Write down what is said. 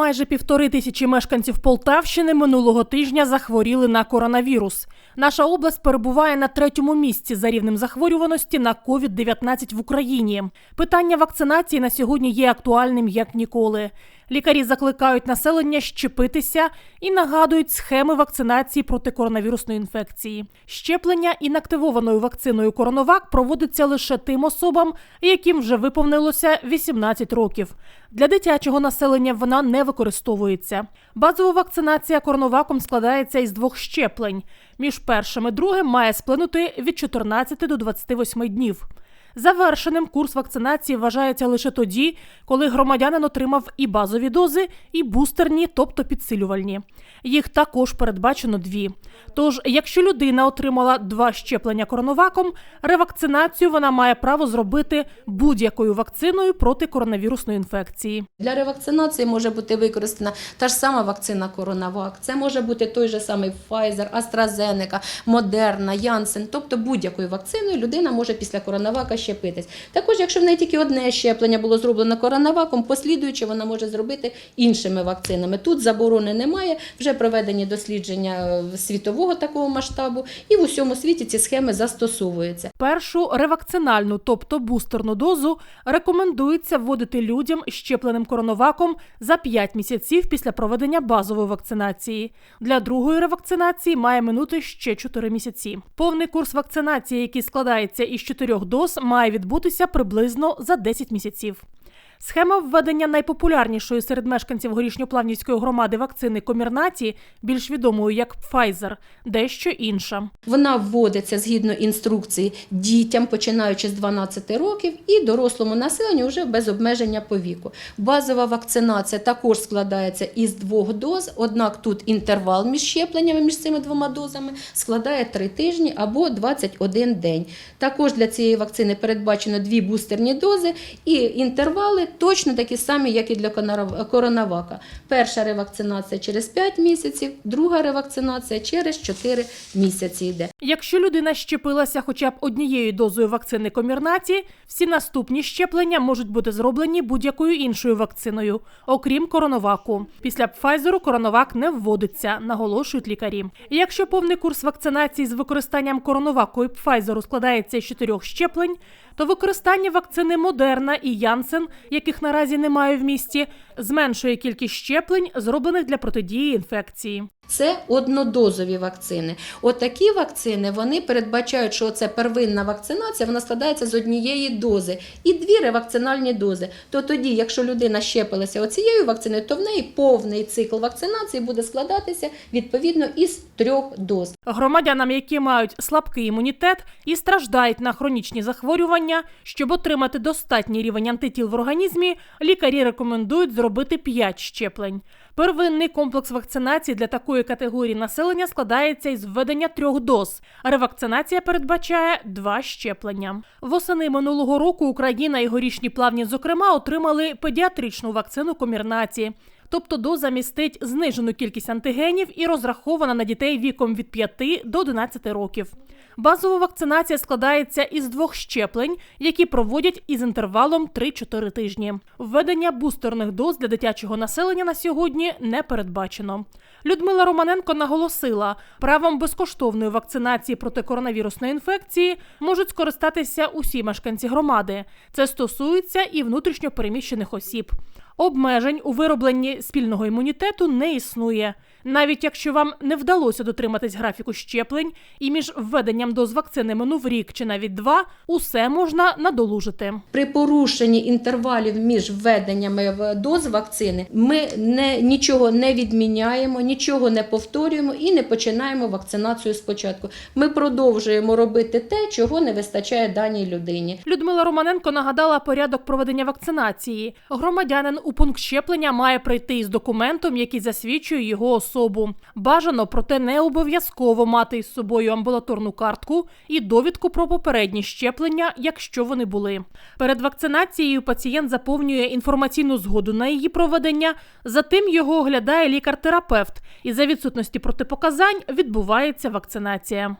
Майже півтори тисячі мешканців Полтавщини минулого тижня захворіли на коронавірус. Наша область перебуває на третьому місці за рівнем захворюваності на COVID-19 в Україні. Питання вакцинації на сьогодні є актуальним як ніколи. Лікарі закликають населення щепитися і нагадують схеми вакцинації проти коронавірусної інфекції. Щеплення інактивованою вакциною Коронавак проводиться лише тим особам, яким вже виповнилося 18 років. Для дитячого населення вона не використовується. Базова вакцинація коронаваком складається із двох щеплень. Між першим і другим має сплинути від 14 до 28 днів. Завершеним курс вакцинації вважається лише тоді, коли громадянин отримав і базові дози, і бустерні, тобто підсилювальні. Їх також передбачено дві. Тож, якщо людина отримала два щеплення коронаваком, ревакцинацію вона має право зробити будь-якою вакциною проти коронавірусної інфекції. Для ревакцинації може бути використана та ж сама вакцина Коронавак. Це може бути той же самий Pfizer, AstraZeneca, Moderna, Janssen. Тобто будь-якою вакциною людина може після коронавака щепитись. Також, якщо в неї тільки одне щеплення було зроблено коронаваком, послідуючи вона може зробити іншими вакцинами. Тут заборони немає, вже проведені дослідження е, світового такого масштабу, і в усьому світі ці схеми застосовуються. Першу ревакцинальну, тобто бустерну дозу, рекомендується вводити людям, щепленим коронаваком за 5 місяців після проведення базової вакцинації. Для другої ревакцинації має минути ще 4 місяці. Повний курс вакцинації, який складається із 4 доз, має відбутися приблизно за 10 місяців. Схема введення найпопулярнішої серед мешканців горішньоплавнівської громади вакцини Комірнаті, більш відомої як Pfizer, дещо інша. Вона вводиться згідно інструкції дітям, починаючи з 12 років, і дорослому населенню вже без обмеження по віку. Базова вакцинація також складається із двох доз, однак тут інтервал між щепленнями між цими двома дозами складає 3 тижні або 21 день. Також для цієї вакцини передбачено дві бустерні дози і інтервали точно такі самі, як і для коронавака. Перша ревакцинація через 5 місяців, друга ревакцинація через 4 місяці йде. Якщо людина щепилася хоча б однією дозою вакцини Комірнаті, всі наступні щеплення можуть бути зроблені будь-якою іншою вакциною, окрім коронаваку. Після Пфайзеру коронавак не вводиться, наголошують лікарі. Якщо повний курс вакцинації з використанням коронаваку і Пфайзеру складається із чотирьох щеплень, то використання вакцини Модерна і Янсен, яких наразі немає в місті, зменшує кількість щеплень, зроблених для протидії інфекції. Це однодозові вакцини. Отакі вакцини вони передбачають, що це первинна вакцинація, вона складається з однієї дози і дві ревакцинальні дози. То тоді, якщо людина щепилася оцією вакциною, то в неї повний цикл вакцинації буде складатися відповідно із трьох доз. Громадянам, які мають слабкий імунітет і страждають на хронічні захворювання, щоб отримати достатній рівень антитіл в організмі, лікарі рекомендують зробити 5 щеплень. Первинний комплекс вакцинації для такої категорії населення складається із введення трьох доз. Ревакцинація передбачає два щеплення. Восени минулого року Україна і горішні плавні, зокрема, отримали педіатричну вакцину Комірнаті. Тобто доза містить знижену кількість антигенів і розрахована на дітей віком від 5 до 11 років. Базова вакцинація складається із двох щеплень, які проводять із інтервалом 3-4 тижні. Введення бустерних доз для дитячого населення на сьогодні не передбачено. Людмила Романенко наголосила, правом безкоштовної вакцинації проти коронавірусної інфекції можуть скористатися усі мешканці громади. Це стосується і внутрішньо переміщених осіб. Обмежень у виробленні спільного імунітету не існує. Навіть якщо вам не вдалося дотриматись графіку щеплень, і між введенням доз вакцини минув рік чи навіть два, усе можна надолужити. При порушенні інтервалів між введеннями доз вакцини ми не, нічого не відміняємо, нічого не повторюємо і не починаємо вакцинацію спочатку. Ми продовжуємо робити те, чого не вистачає даній людині. Людмила Романенко нагадала порядок проведення вакцинації. Громадянин у пункт щеплення має прийти із документом, який засвідчує його особу. Бажано, проте не обов'язково мати із собою амбулаторну картку і довідку про попередні щеплення, якщо вони були. Перед вакцинацією пацієнт заповнює інформаційну згоду на її проведення. Затим його оглядає лікар-терапевт, і за відсутності протипоказань відбувається вакцинація.